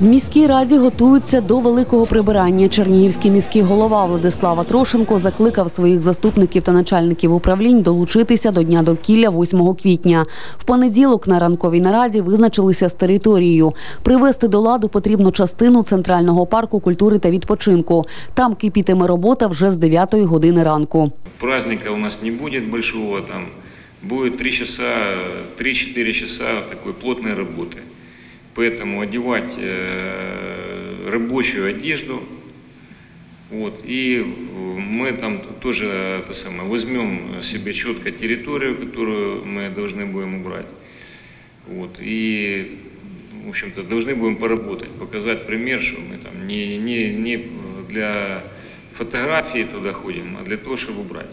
В міській раді готуються до великого прибирання. Чернігівський міський голова Владислава Трошенко закликав своїх заступників та начальників управлінь долучитися до дня довкілля 8 квітня. В понеділок на ранковій нараді визначилися з територією. Привести до ладу потрібно частину центрального парку культури та відпочинку. Там кипітиме робота вже з 9 години ранку. Праздника у нас не будет большого, там будет 3 часа, 3-4 часа такой плотной работы. Поэтому одевать э, рабочую одежду, вот, и мы там тоже это самое, возьмем себе четко территорию, которую мы должны будем убрать. Вот, и, в общем-то, должны будем поработать, показать пример, что мы там не, не, не для фотографии туда ходим, а для того, чтобы убрать.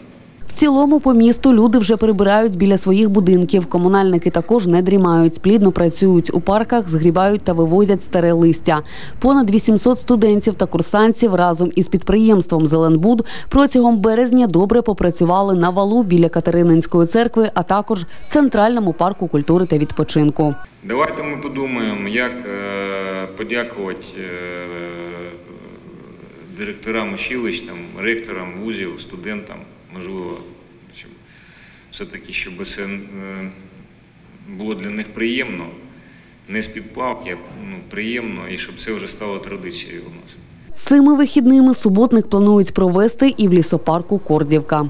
Цілому по місту люди вже прибирають біля своїх будинків. Комунальники також не дрімають, плідно працюють у парках, згрібають та вивозять старе листя. Понад 800 студентів та курсантів разом із підприємством Зеленбуд протягом березня добре попрацювали на валу біля Катерининської церкви, а також в центральному парку культури та відпочинку. Давайте ми подумаємо, як е, подякувати е, директорам училищ, ректорам вузів, студентам, можливо, щоб все-таки, щоб це е, було для них приємно, не з-під палки, а ну, приємно, і щоб це вже стало традицією у нас. Цими вихідними суботник планують провести і в лісопарку Кордівка.